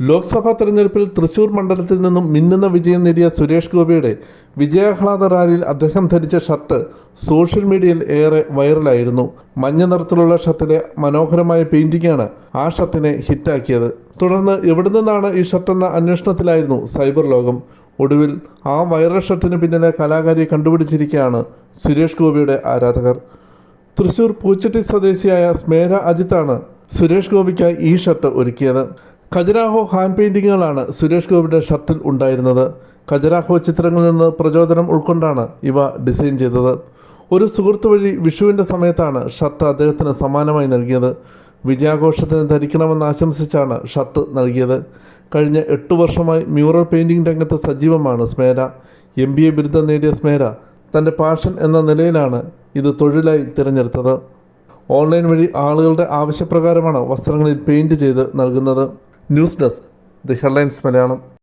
ലോക്സഭാ തെരഞ്ഞെടുപ്പിൽ തൃശൂർ മണ്ഡലത്തിൽ നിന്നും മിന്നുന്ന വിജയം നേടിയ സുരേഷ് ഗോപിയുടെ വിജയാഹ്ലാദ റാലിയിൽ അദ്ദേഹം ധരിച്ച ഷർട്ട് സോഷ്യൽ മീഡിയയിൽ ഏറെ വൈറലായിരുന്നു. മഞ്ഞ നിറത്തിലുള്ള ഷർട്ടിലെ മനോഹരമായ പെയിന്റിംഗാണ് ആ ഷർട്ടിനെ ഹിറ്റാക്കിയത്. തുടർന്ന് എവിടെ നിന്നാണ് ഈ ഷർട്ട് എന്ന അന്വേഷണത്തിലായിരുന്നു സൈബർ ലോകം. ഒടുവിൽ ആ വൈറൽ ഷർട്ടിന് പിന്നിലെ കലാകാരിയെ കണ്ടുപിടിച്ചിരിക്കുകയാണ് സുരേഷ് ഗോപിയുടെ ആരാധകർ. തൃശൂർ പൂച്ചട്ടി സ്വദേശിയായ സ്മേര അജിത്താണ് സുരേഷ് ഗോപിക്കായി ഈ ഷർട്ട് ഒരുക്കിയത്. ഖജരാഹോ ഹാൻഡ് പെയിന്റിങ്ങുകളാണ് സുരേഷ് ഗോപിയുടെ ഷർട്ടിൽ ഉണ്ടായിരുന്നത്. ഖജരാഹോ ചിത്രങ്ങളിൽ നിന്ന് പ്രചോദനം ഉൾക്കൊണ്ടാണ് ഇവ ഡിസൈൻ ചെയ്തത്. ഒരു സുഹൃത്തു വഴി വിഷുവിന്റെ സമയത്താണ് ഷർട്ട് അദ്ദേഹത്തിന് സമ്മാനമായി നൽകിയത്. വിജയാഘോഷത്തിന് ധരിക്കണമെന്ന് ആശംസിച്ചാണ് ഷർട്ട് നൽകിയത്. കഴിഞ്ഞ എട്ട് വർഷമായി മ്യൂറൽ പെയിന്റിംഗ് രംഗത്ത് സജീവമാണ് സ്മേര. എം ബി എ ബിരുദം നേടിയ സ്മേര തന്റെ പാഷൻ എന്ന നിലയിലാണ് ഇത് തൊഴിലായി തിരഞ്ഞെടുത്തത്. ഓൺലൈൻ വഴി ആളുകളുടെ ആവശ്യപ്രകാരമാണ് വസ്ത്രങ്ങളിൽ പെയിന്റ് ചെയ്ത് നൽകുന്നത്. News desk the headlines Malayalam